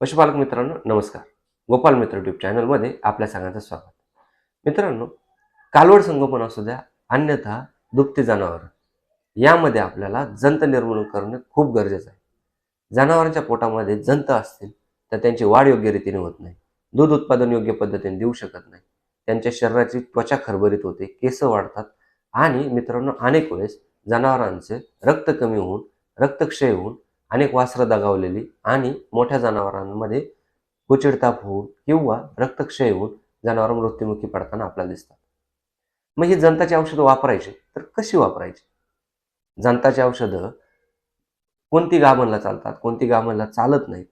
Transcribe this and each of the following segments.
पशुपालक मित्रांनो नमस्कार. गोपाल मित्र युट्यूब चॅनलमध्ये आपल्या सगळ्यांचं स्वागत. मित्रांनो कालवड संगोपन असू द्या अन्यथा दुभते जनावर. यामध्ये आपल्याला जंत निर्मूलन करणं खूप गरजेचं आहे. जनावरांच्या पोटामध्ये जंत असतील तर त्यांची वाढ योग्य रीतीने होत नाही. दूध उत्पादन योग्य पद्धतीने देऊ शकत नाही. त्यांच्या शरीराची त्वचा खरबरीत होते केस वाढतात आणि मित्रांनो अनेक वेळेस जनावरांचे रक्त कमी होऊन रक्तक्षय होऊन अनेक वासरं दगावलेली आणि मोठ्या जनावरांमध्ये कुचिडताप होऊन किंवा रक्तक्षय होऊन जनावर मृत्युमुखी पडताना आपल्याला दिसतात. मग ही जनताची औषधं वापरायची तर कशी वापरायची? जनताची औषधं कोणती गाभणला चालतात कोणती गाभणला चालत नाहीत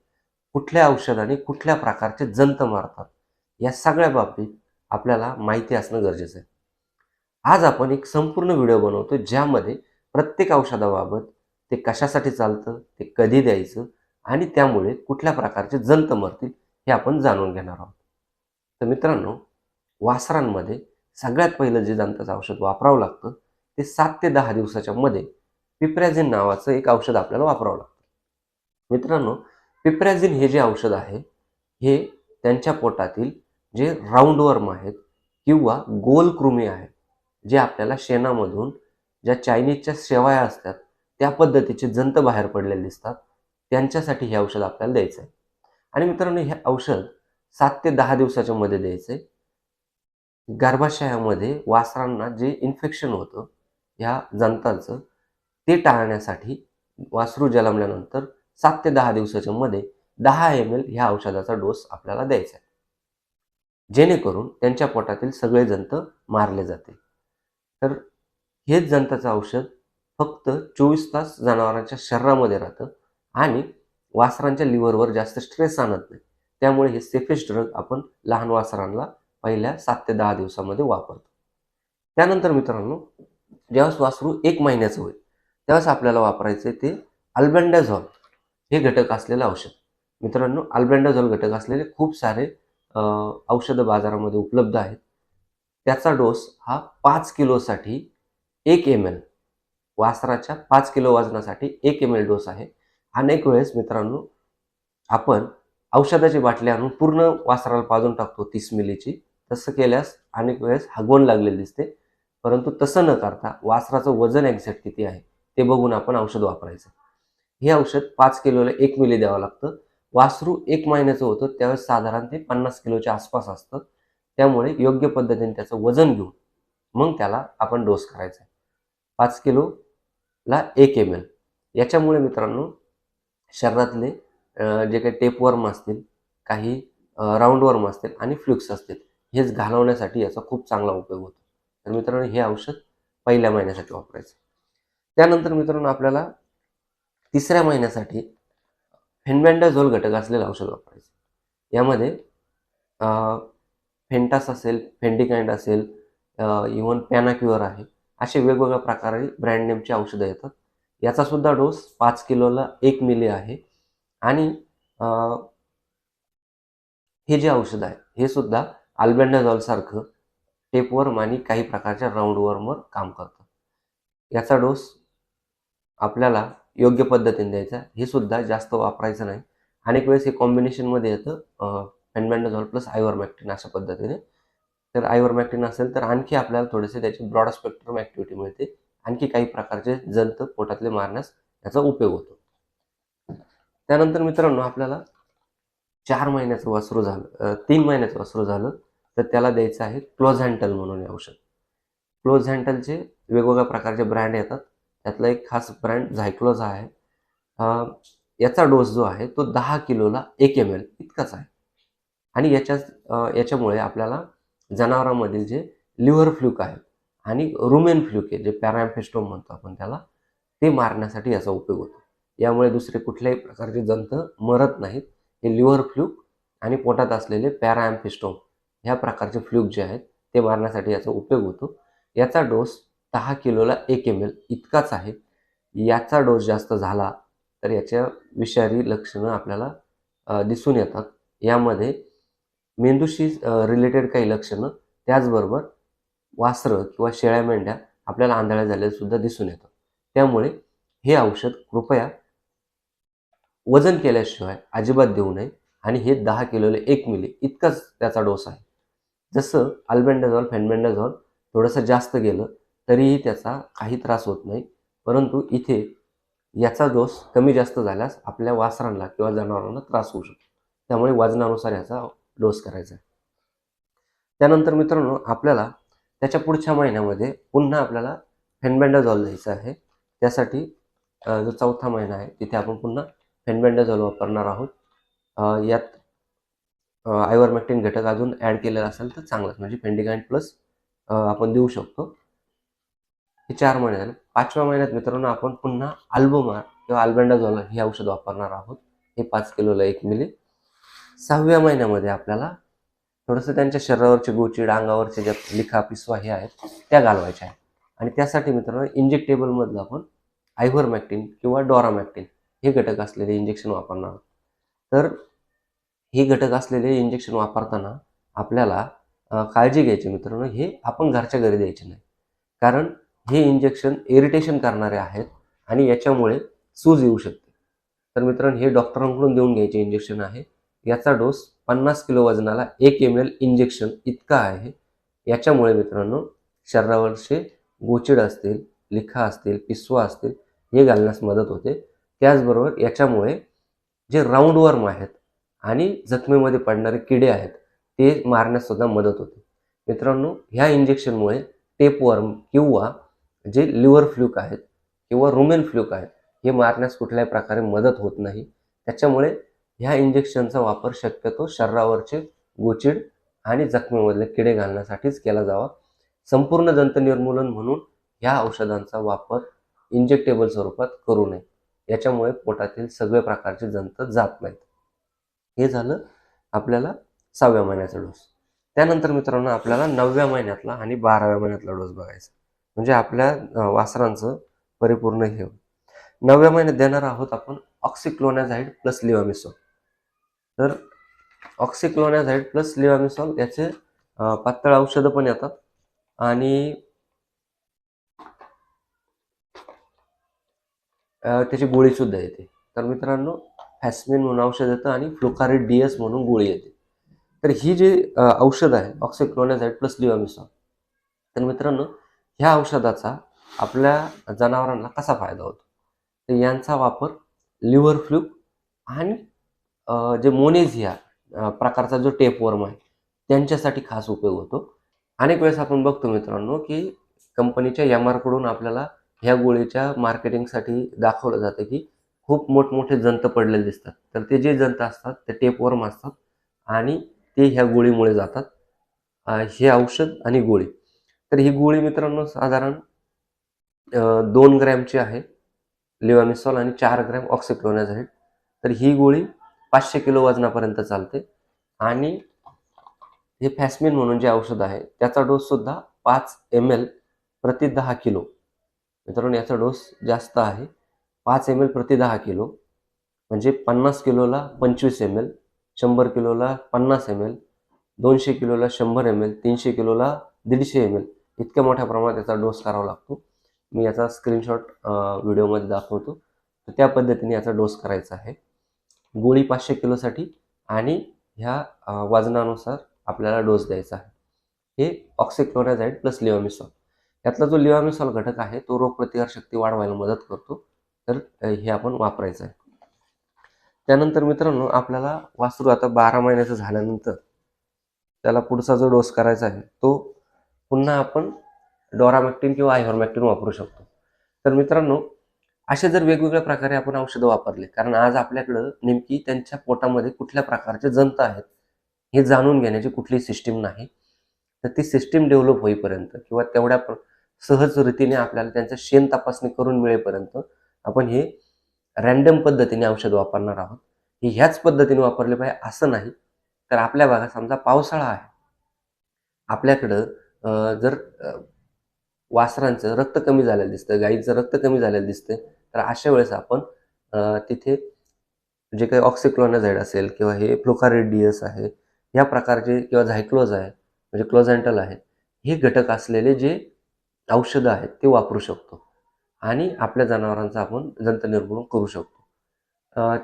कुठल्या औषधाने कुठल्या प्रकारचे जंत मारतात या सगळ्या बाबतीत आपल्याला माहिती असणं गरजेचं आहे. आज आपण एक संपूर्ण व्हिडिओ बनवतो ज्यामध्ये प्रत्येक औषधाबाबत ते कशासाठी चालतं ते कधी द्यायचं आणि त्यामुळे कुठल्या प्रकारचे जंत मरतील हे आपण जाणून घेणार आहोत. तर मित्रांनो वासरांमध्ये सगळ्यात पहिलं जे जंताचं औषध वापरावं लागतं ते सात ते दहा दिवसाच्या मध्ये पिप्रॅझिन नावाचं एक औषध आपल्याला वापरावं लागतं. मित्रांनो पिप्रॅझिन हे जे औषध आहे हे त्यांच्या पोटातील जे राऊंडवर्म आहेत किंवा गोल कृमी आहेत जे आपल्याला शेणामधून ज्या चायनीजच्या शेवाया असतात त्या पद्धतीचे जंत बाहेर पडलेले दिसतात. त्यांच्यासाठी हे औषध आपल्याला द्यायचं आहे आणि मित्रांनो हे औषध सात ते दहा दिवसाच्या मध्ये द्यायचं. आहे गर्भाशयामध्ये वासरांना जे इन्फेक्शन होतं ह्या जंतांचं ते टाळण्यासाठी वासरू जन्मल्यानंतर सात ते दहा दिवसाच्या मध्ये दहा एम एल ह्या औषधाचा डोस आपल्याला द्यायचा आहे. जेणेकरून त्यांच्या पोटातील सगळे जंत मारले जाते. तर हेच जंताचं औषध फक्त चोवीस तास जनावरांच्या शरीरामध्ये राहतं आणि वासरांच्या लिव्हरवर जास्त स्ट्रेस आणत नाही. त्यामुळे हे सेफेस्ट ड्रग आपण लहान वासरांना पहिल्या सात ते दहा दिवसामध्ये वापरतो. त्यानंतर मित्रांनो ज्यावेळेस वासरू एक महिन्याचं होईल त्यावेळेस आपल्याला वापरायचे ते अल्बेंडाझॉल हे घटक असलेलं औषध. मित्रांनो अल्बेंडाझॉल घटक असलेले खूप सारे औषधं बाजारामध्ये उपलब्ध आहेत. त्याचा डोस हा पाच किलोसाठी एक एम एल वासराच्या पाच किलो वजनासाठी एक एम एल डोस आहे. अनेक वेळेस मित्रांनो आपण औषधाची बाटली आणून पूर्ण वासराला पाजून टाकतो तीस मिलीची. तसं केल्यास अनेक वेळेस हगवण लागलेली दिसते. परंतु तसं न करता वासराचं वजन एक्झॅक्ट किती आहे ते बघून आपण औषध वापरायचं. हे औषध पाच किलोला एक मिली द्यावं लागतं. वासरू एक महिन्याचं होतं त्यावेळेस साधारण ते पन्नास किलोच्या आसपास असतं. त्यामुळे योग्य पद्धतीने त्याचं वजन घेऊन मग त्याला आपण डोस करायचा आहे. पाच ला एक एम एल याच्यामुळे मित्रांनो शरीरातले जे काही टेपवर्म असतील काही राऊंडवर्म असतील आणि फ्लुक्स असतील हेच घालवण्यासाठी याचा खूप चांगला उपयोग होतो. तर मित्रांनो हे औषध पहिल्या महिन्यासाठी वापरायचं. त्यानंतर मित्रांनो आपल्याला तिसऱ्या महिन्यासाठी फेनबँडाझोल घटक असलेलं औषध वापरायचं. यामध्ये फेंटास असेल फेंडिकाइंड असेल इवन पॅनाक्युअर आहे. असे वेगवेगळ्या प्रकारे ब्रँड नेमची औषधं येतात. याचा सुद्धा डोस पाच किलोला एक मिली आहे. आणि हे जे औषध आहे हे सुद्धा अल्बेंडाझॉलसारखं टेपवर्म आणि काही प्रकारच्या राऊंडवर्मवर काम करतं. याचा डोस आपल्याला योग्य पद्धतीने द्यायचा हे सुद्धा जास्त वापरायचं नाही. अनेक वेळेस हे कॉम्बिनेशनमध्ये येतं फेनबँडाझॉल प्लस आयवरमॅक्टिन अशा पद्धतीने. तर आयवरमॅक्टिन असेल तर आणखी आपल्याला थोडेसे त्याची ब्रॉड स्पेक्ट्रम ॲक्टिव्हिटी मिळते. आणखी काही प्रकारचे जंत पोटातले मारण्यास याचा उपयोग होतो. त्यानंतर मित्रांनो आपल्याला चार महिन्याचं वासरू झालं तीन महिन्याचं वासरू झालं तर त्याला द्यायचं आहे क्लोझॅन्टल म्हणून हे औषध. क्लोझॅन्टलचे वेगवेगळ्या प्रकारचे ब्रँड येतात. त्यातला एक खास ब्रँड झायक्लोज आहे. याचा डोस जो आहे तो दहा किलोला एक एम एल इतकाच आहे. आणि याच्या याच्यामुळे आपल्याला जनावरांमधील जे लिव्हर फ्लूक आहे आणि रुमेन फ्लूक आहे जे पॅराम्फेस्टोम म्हणतो आपण त्याला ते मारण्यासाठी याचा उपयोग होतो. यामुळे दुसरे कुठल्याही प्रकारचे जंत मरत नाहीत. हे लिव्हर फ्लूक आणि पोटात असलेले पॅराम्फेस्टोम ह्या प्रकारचे फ्लूक जे आहेत ते मारण्यासाठी याचा उपयोग होतो. याचा डोस दहा किलोला एक एम एल इतकाच आहे. याचा डोस जास्त झाला तर याच्या विषारी लक्षणं आपल्याला दिसून येतात. यामध्ये मेंदूशी रिलेटेड काही लक्षणं त्याचबरोबर वासरं किंवा शेळ्या मेंढ्या आपल्याला आंधळ्या झालेल्या सुद्धा दिसून येतं त्यामुळे हे औषध कृपया वजन केल्याशिवाय अजिबात देऊ नये आणि हे दहा किलोले एक मिली इतकाच त्याचा डोस आहे. जसं अल्बेंडाझॉल फॅनबेंडाझॉल थोडंसं जास्त गेलं तरीही त्याचा काही त्रास होत नाही. परंतु इथे याचा डोस कमी जास्त झाल्यास आपल्या वासरांना किंवा जनावरांना त्रास होऊ शकतो. त्यामुळे वजनानुसार याचा डोस करायचा. आहे त्यानंतर मित्रांनो आपल्याला त्याच्या पुढच्या महिन्यामध्ये पुन्हा आपल्याला फेनबँडाझॉल द्यायचं आहे. त्यासाठी जो चौथा महिना आहे तिथे आपण पुन्हा फेनबँडाझॉल वापरणार आहोत. यात आयवरमॅक्टिन घटक अजून ॲड केलेला असेल तर चांगलंच म्हणजे फेंडिगाईन प्लस आपण देऊ शकतो. हे चार महिने झाले. पाचव्या महिन्यात मित्रांनो आपण पुन्हा अल्बोमार किंवा अल्बेंडाझॉल हे औषध वापरणार आहोत. हे पाच किलोला एक मिली. सहाव्या महिन्यामध्ये आपल्याला थोडंसं त्यांच्या शरीरावरचे गोची अंगावरचे ज्या लिखा पिसवा हे आहेत त्या घालवायच्या आहेत. आणि त्यासाठी मित्रांनो इंजेक्टेबलमधलं आपण आयव्हरमॅक्टिन किंवा डॉरामॅक्टिन हे घटक असलेले इंजेक्शन वापरणार तर हे घटक असलेले इंजेक्शन वापरताना आपल्याला काळजी घ्यायची मित्रांनो हे आपण घरच्या घरी द्यायचे नाही. कारण हे इंजेक्शन इरिटेशन करणारे आहेत आणि याच्यामुळे सूज येऊ शकते. तर मित्रांनो हे डॉक्टरांकडून देऊन घ्यायचे इंजेक्शन आहे. याचा डोस पन्नास किलो वजनाला एक एम एल इंजेक्शन इतका आहे. याच्यामुळे मित्रांनो शरीरावरचे गोचिड असतील लिखा असतील पिसवा असतील हे घालण्यास मदत होते. त्याचबरोबर याच्यामुळे जे राऊंड वर्म आहेत आणि जखमेमध्ये पडणारे किडे आहेत ते मारण्यास सुद्धा मदत होते. मित्रांनो ह्या इंजेक्शनमुळे टेपवर्म किंवा जे लिव्हर फ्लूक आहेत किंवा रुमेन फ्लूक आहेत हे मारण्यास कुठल्याही प्रकारे मदत होत नाही. त्याच्यामुळे ह्या इंजेक्शनचा वापर शक्यतो शरीरावरचे गोचिड आणि जखमेमधले किडे घालण्यासाठीच केला जावा. संपूर्ण दंत निर्मूलन म्हणून ह्या औषधांचा वापर इंजेक्टेबल स्वरूपात करू नये. याच्यामुळे पोटातील सगळे प्रकारचे जंत जात नाहीत. हे झालं आपल्याला सहाव्या महिन्याचा डोस त्यानंतर मित्रांनो आपल्याला नवव्या महिन्यातला आणि बाराव्या महिन्यातला डोस बघायचा. म्हणजे आपल्या वासरांचं परिपूर्ण हे नवव्या महिन्यात देणार आहोत आपण ऑक्सिक्लोनॅझाईड प्लस लिवामिसॉल तर ऑक्सिक्लोनॅझाईड प्लस लिवामिसॉल याचे पातळ औषधं पण येतात. आणि त्याची गोळीसुद्धा येते. तर मित्रांनो फॅस्मिन म्हणून औषध येतं आणि फ्लुकारिड डी एस म्हणून गोळी येते. तर ही जी औषध आहे ऑक्सिक्लोनॅझाईड प्लस लिवामिसॉल तर मित्रांनो ह्या औषधाचा आपल्या जनावरांना कसा फायदा होतो? तर यांचा वापर लिव्हर फ्लू आणि जे मोनेझिया प्रकारचा जो टेपवर्म आहे त्यांच्यासाठी खास उपयोग होतो. अनेक वेळेस आपण बघतो मित्रांनो की कंपनीच्या एम आरकडून आपल्याला ह्या गोळीच्या मार्केटिंगसाठी दाखवलं जातं की खूप मोठमोठे जंत पडलेले दिसतात. तर ते जे जंत असतात ते टेपवर्म असतात आणि ते ह्या गोळीमुळे जातात. हे औषध आणि गोळी. तर ही गोळी मित्रांनो साधारण दोन ग्रॅमची आहे. लिवामिसॉल आणि चार ग्रॅम ऑक्सिक्लोनाझाईड तर ही गोळी पाचशे किलो वजनापर्यंत चालते. आणि हे फॅस्मिन म्हणून जे औषध आहे त्याचा डोस सुद्धा पाच एम एल प्रति दहा किलो. मित्रांनो याचा डोस जास्त आहे. पाच एम एल प्रति दहा किलो. म्हणजे पन्नास किलोला पंचवीस एम एल शंभर किलोला पन्नास एम एल दोनशे किलोला शंभर एम एल तीनशे किलोला दीडशे एम एल इतक्या मोठ्या प्रमाणात याचा डोस करावा लागतो. मी याचा स्क्रीनशॉट व्हिडिओमध्ये दाखवतो. तर त्या पद्धतीने याचा डोस करायचा आहे. गोळी पाचशे किलोसाठी आणि ह्या वजनानुसार आपल्याला डोस द्यायचा आहे. हे ऑक्सिक्लोनाझाईड प्लस लिओमिसॉल यातला जो लिओमिसॉल घटक आहे तो रोगप्रतिकार शक्ती वाढवायला मदत करतो. तर हे आपण वापरायचं आहे. त्यानंतर मित्रांनो आपल्याला वासरू आता बारा महिन्याचं झाल्यानंतर त्याला पुढचा जो डोस करायचा आहे तो पुन्हा आपण डोरामॅक्टिन किंवा आयव्हरमॅक्टिन वापरू शकतो. तर मित्रांनो असे जर वेगवेगळ्या प्रकारे आपण औषधं वापरले कारण आज आपल्याकडं नेमकी त्यांच्या पोटामध्ये कुठल्या प्रकारचे जंत आहेत हे जाणून घेण्याची कुठली सिस्टीम नाही. तर ती सिस्टीम डेव्हलप होईपर्यंत किंवा तेवढ्या प्र- सहज रीतीने आपल्याला त्यांचं शेण तपासणी करून मिळेपर्यंत आपण हे रॅन्डम पद्धतीने औषध वापरणार आहोत. हे ह्याच पद्धतीने वापरले पाहिजे असं नाही तर आपल्या भागात समजा पावसाळा आहे. आपल्याकडं जर वासरांचं रक्त कमी झालेलं दिसतं गाईचं रक्त कमी झालेलं दिसतं तर अशा वेळेस आपण तिथे जे काही ऑक्सिक्लोनाझाईड असेल किंवा हे फ्लोकारेडियस आहे या प्रकारचे किंवा झायक्लोज आहे म्हणजे क्लोझॅन्टल आहे हे घटक असलेले जे औषधं आहेत ते वापरू शकतो. आणि आपल्या जनावरांचा आपण जंत निर्मूलन करू शकतो.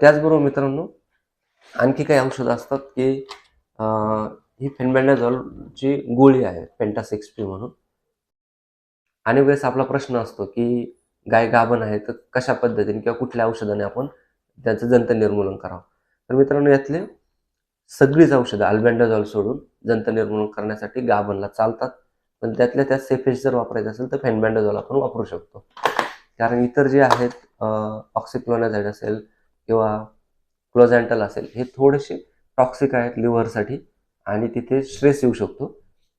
त्याचबरोबर मित्रांनो आणखी काही औषधं असतात की ही फेनबँडाझॉलची गोळी आहे पेंटास पी म्हणून. अनेक वेळेस आपला प्रश्न असतो की गाय गाभण आहे तर कशा पद्धतीने किंवा कुठल्या औषधाने आपण त्यांचं जंत निर्मूलन करावं? तर मित्रांनो यातले सगळीच औषधं अल्बेंडाझॉल सोडून जंत निर्मूलन करण्यासाठी गाभणला चालतात. पण त्यातल्या त्यात सेफेज जर वापरायचं असेल तर फेनबँडाझॉल आपण वापरू शकतो. कारण इतर जे आहेत ऑक्सिक्लोनाझाईड असेल किंवा क्लोझॅन्टल असेल हे थोडेसे टॉक्सिक आहेत लिव्हरसाठी आणि तिथे स्ट्रेस येऊ शकतो.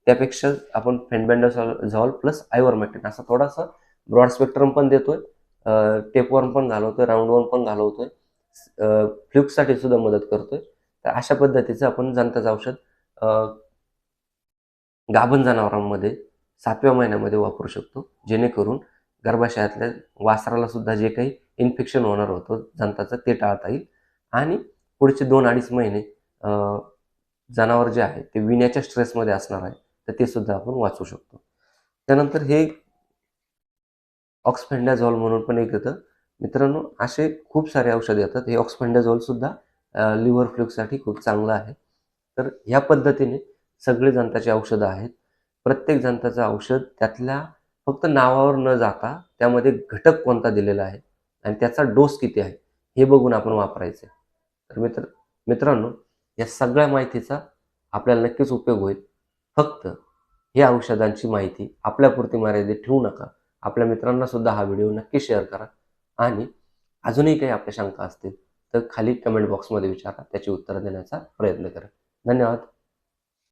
त्यापेक्षा आपण फेनबँडाझॉल झॉल प्लस आयवरमॅक्टिन असा थोडासा ब्रॉड स्पेक्ट्रम पण देतोय. टेपवर्म पण घालवतोय राऊंडवर्म पण घालवतोय. फ्ल्युक्ससाठी सुद्धा मदत करतोय. तर अशा पद्धतीचं आपण जनताचं औषध गाभण जनावरांमध्ये सातव्या महिन्यामध्ये वापरू शकतो. जेणेकरून गर्भाशयातल्या वासराला सुद्धा जे काही इन्फेक्शन होणार होतं जनताचं ते टाळता येईल. आणि पुढचे दोन अडीच महिने जनावर जे आहे ते विण्याच्या स्ट्रेसमध्ये असणार आहे तर ते सुद्धा आपण वाचू शकतो. त्यानंतर हे ऑक्सफेंडाझॉल म्हणून पण एक येतं. मित्रांनो असे खूप सारे औषधे येतात. हे ऑक्सफेंडाझॉलसुद्धा लिव्हर फ्लूकसाठी खूप चांगलं आहे. तर ह्या पद्धतीने सगळे जंताची औषधं आहेत. प्रत्येक जंताचं औषध त्यातल्या फक्त नावावर न जाता त्यामध्ये घटक कोणता दिलेला आहे आणि त्याचा डोस किती आहे हे बघून आपण वापरायचे तर मित्र मित्रांनो या सगळ्या माहितीचा आपल्याला नक्कीच उपयोग होईल. फक्त हे औषधांची माहिती आपल्यापुरती मर्यादित ठेवू नका. आपल्या मित्रांना सुद्धा हा व्हिडिओ नक्की शेअर करा. आणि अजूनही काही आपल्या शंका असतील तर खाली कमेंट बॉक्समध्ये विचारा. त्याची उत्तरं देण्याचा प्रयत्न करा. धन्यवाद.